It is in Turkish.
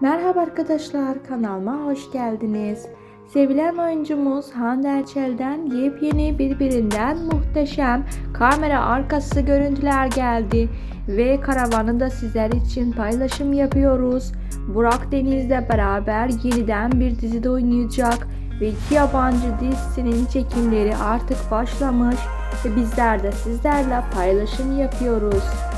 Merhaba arkadaşlar kanalıma hoş geldiniz. Sevilen oyuncumuz Hande Erçel'den yepyeni birbirinden muhteşem kamera arkası görüntüler geldi ve karavanı da sizler için paylaşım yapıyoruz. Burak Deniz'le beraber yeniden bir dizide oynayacak ve iki yabancı dizisinin çekimleri artık başlamış ve bizler de sizlerle paylaşım yapıyoruz.